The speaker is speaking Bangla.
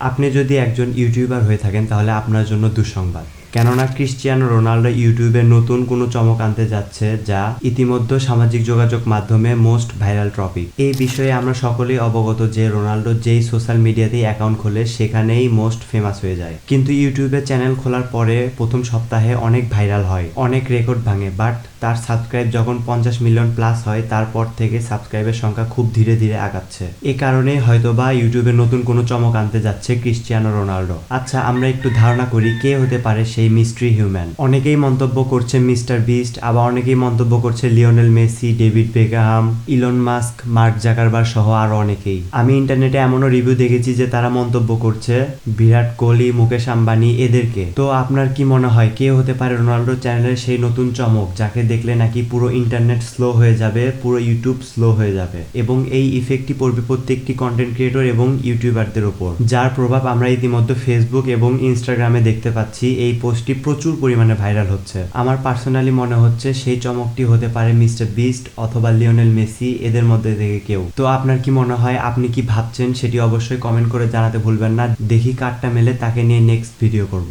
আপনি যদি একজন ইউটিউবার হয়ে থাকেন তাহলে আপনার জন্য দুঃসংবাদ। কেননা ক্রিশ্চিয়ানো রোনাল্ডো ইউটিউবে নতুন কোনো চমক আনতে যাচ্ছে যা ইতিমধ্যে সামাজিক যোগাযোগ মাধ্যমে মোস্ট ভাইরাল টপিক। এই বিষয়ে আমরা সকলেই অবগত যে রোনাল্ডো যেই সোশ্যাল মিডিয়াতেই অ্যাকাউন্ট খোলে, সেখানেই মোস্ট ফেমাস হয়ে যায়। কিন্তু ইউটিউবে চ্যানেল খোলার পরে প্রথম সপ্তাহে অনেক ভাইরাল হয়, অনেক রেকর্ড ভাঙে, বাট তার সাবস্ক্রাইব যখন পঞ্চাশ মিলিয়ন প্লাস হয়, তারপর থেকে সাবস্ক্রাইবের সংখ্যা খুব ধীরে ধীরে আগাচ্ছে। এ কারণে হয়তোবা ইউটিউবে নতুন কোনো চমক আনতে যাচ্ছে ক্রিশ্চিয়ানো রোনাল্ডো আচ্ছা আমরা একটু ধারণা করি কে হতে পারে সেই মিস্ট্রি হিউম্যান। অনেকেই মন্তব্য করছে মিস্টার বিস্ট, আবার অনেকেই মন্তব্য করছে Lionel Messi, David Beckham, Elon Musk, Mark Zuckerberg সহ আরও অনেকেই। আমি ইন্টারনেটে এমনও রিভিউ দেখেছি যে তারা মন্তব্য করছে, বিরাট কোহলি, মুকেশ আম্বানি, এদেরকে। তো আপনার কি মনে হয়, কে হতে পারে রোনাল্ডো চ্যানেলের সেই নতুন চমক, যাকে দেখলে নাকি পুরো ইন্টারনেট স্লো হয়ে যাবে, পুরো ইউটিউব স্লো হয়ে যাবে? এবং এই ইফেক্টটি পড়বে প্রত্যেকটি কন্টেন্ট ক্রিয়েটর এবং ইউটিউবারদের ওপর। যার প্রভাব আমরা ইতিমধ্যে ফেসবুক এবং ইনস্টাগ্রামে দেখতে পাচ্ছি, এই পোস্টটি প্রচুর পরিমাণে ভাইরাল হচ্ছে। আমার পার্সোনালি মনে হচ্ছে সেই চমকটি হতে পারে মিস্টার বিস্ট অথবা লিওনেল মেসি, এদের মধ্যে থেকে কেউ। তো আপনার কি মনে হয়, আপনি কি ভাবছেন, সেটি অবশ্যই কমেন্ট করে জানাতে ভুলবেন না। দেখি কার্ডটা মেলে, তাকে নিয়ে নেক্সট ভিডিও করব।